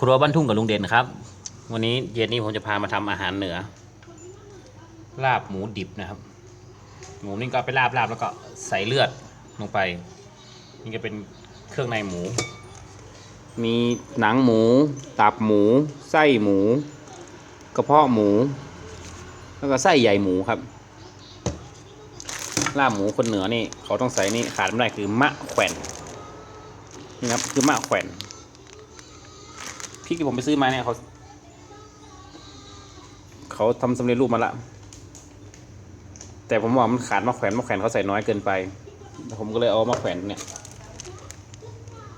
ครัวบ้านทุ่งกับลุงเด่นครับ วันนี้เย็นนี้ผมจะพามาทำอาหารเหนือ ลาบหมูดิบนะครับ หมูนี่ก็ไปลาบลาบแล้วก็ใส่เลือดลงไป นี่ก็เป็นเครื่องในหมู มีหนังหมู ตับหมู ไส้หมู กระเพาะหมู แล้วก็ไส้ใหญ่หมูครับ ลาบหมูคนเหนือนี่เขาต้องใส่นี่ขาดไม่ได้คือมะแขวนนี่ครับคือมะแขวน พริกที่ผมไปซื้อมาเนี่ยเขาเขาทำสำเร็จรูปมาละ แต่ผมว่ามันขาดมะแขวนมะแขวนเขาใส่น้อยเกินไป ผมก็เลยเอามะแขวนเนี่ย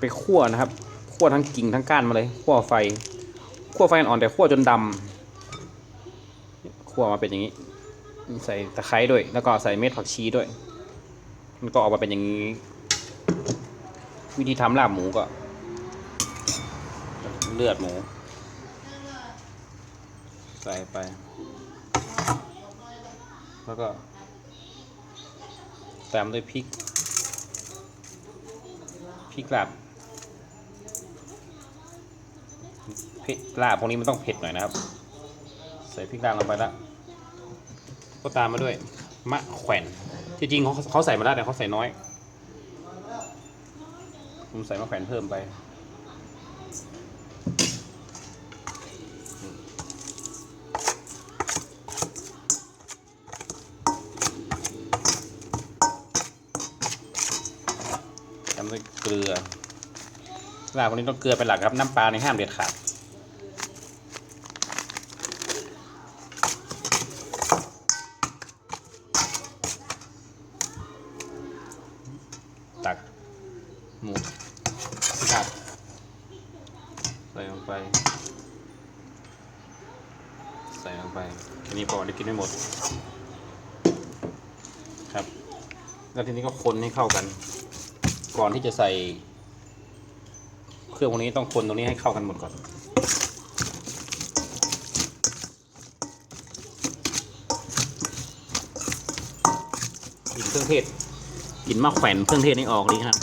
ไปคั่วนะครับคั่วทั้งกิ่งทั้งก้านมาเลยคั่วไฟคั่วไฟอ่อนแต่คั่วจนดำคั่วมาเป็นอย่างนี้ ใส่ตะไคร้ด้วย แล้วก็ใส่เม็ดผักชีด้วย มันก็ออกมาเป็นอย่างนี้ วิธีทำลาบหมูก็ เลือดหมู ใส่ไป แล้วก็ตามด้วยพริก พริกลาบเผ็ดลาบพวกนี้มันต้องเผ็ดหน่อยนะครับ ใส่พริกลาบลงไปแล้วก็ตามมาด้วย มะแขวนจริงๆเขาเขาใส่มาแล้วแต่เขาใส่น้อยผมใส่มะแขวนเพิ่มไป ด้วยเกลือลาบวันนี้ต้องเกลือเป็นหลักครับ น้ำปลาในห้ามเด็ดขาดตักหมูตักใส่ลงไป ใส่ลงไปทีนี้พอได้กินไม่หมด ครับ แล้วทีนี้ก็คนให้เข้ากัน ก่อนที่จะใส่ เครื่องพวกนี้ต้องคนตรงนี้ให้เข้ากันหมดก่อนกลิ่นเครื่องเทศกลิ่นมะแขวนเครื่องเทศนี่ออกดีครับ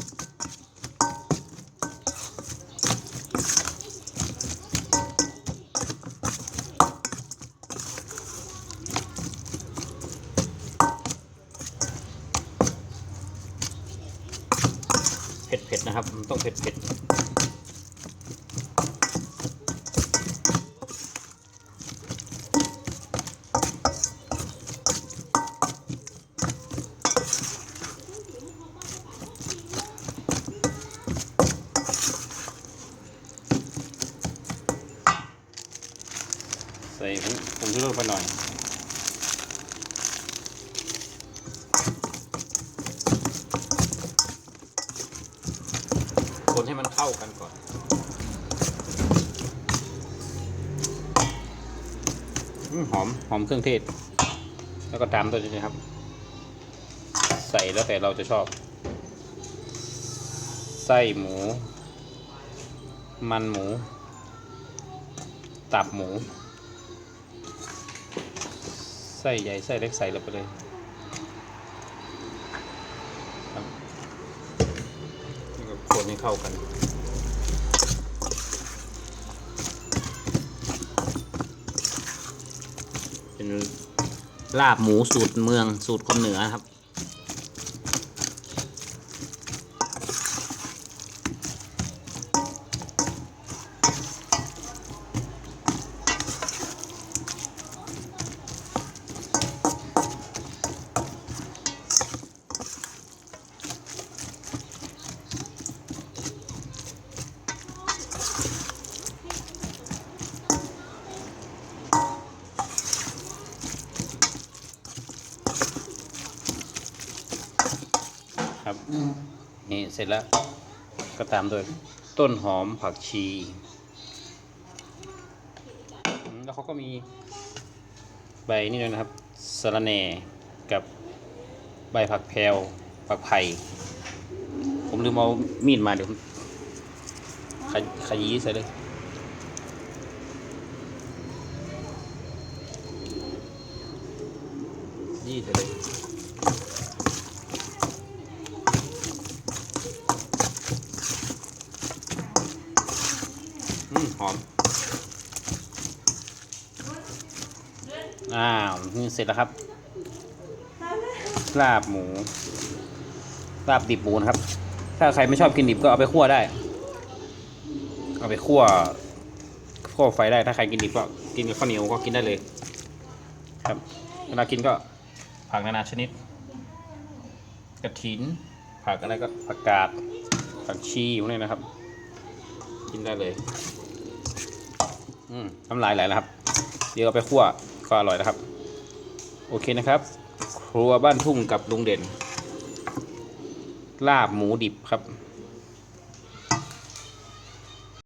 เผ็ดๆนะครับมันต้องเผ็ดๆใส่ผงชูรสไปหน่อย คนให้มัน เข้ากันก่อนอืมหอม หอมเครื่องเทศ แล้วก็ตามตัวนี้นะครับ ใส่แล้วแต่เราจะชอบ ไส้หมู มันหมู ตับหมู ไส้ใหญ่ ไส้เล็กใส่ลงไปเลยครับแล้วก็คนให้เข้ากัน เป็นลาบหมูสูตรเมืองสูตรคนเหนือครับ นี่เสร็จแล้วก็ตามด้วยต้นหอมผักชีอืมแล้วเขาก็มีใบนี่ด้วยนะครับสะระแหน่กับใบผักแพรวผักไผ่ผมลืมเอามีดมาเดี๋ยวผมขยขยี้ใส่เลยยี่ใส่เลย อืมห อม อ้าวนี่เสร็จแล้วครับ ลาบหมู ลาบดิบหมูนะครับ ถ้าใครไม่ชอบกินดิบก็เอาไปคั่วได้ เอาไปคั่วคั่วไฟได้ ถ้าใครกินดิบก็กินกับข้าวเหนียวก็กินได้เลย ครับ เวลากินก็ผักนานาชนิด กระถิน ผักอะไรก็ผักกาดผักชีพวกนี้นะครับ กินได้เลย อืมน้ำลายไหลแล้วครับ เดี๋ยวเอาไปคั่วก็อร่อยนะครับ โอเคนะครับ ครัวบ้านทุ่งกับลุงเด่น ลาบหมูดิบครับ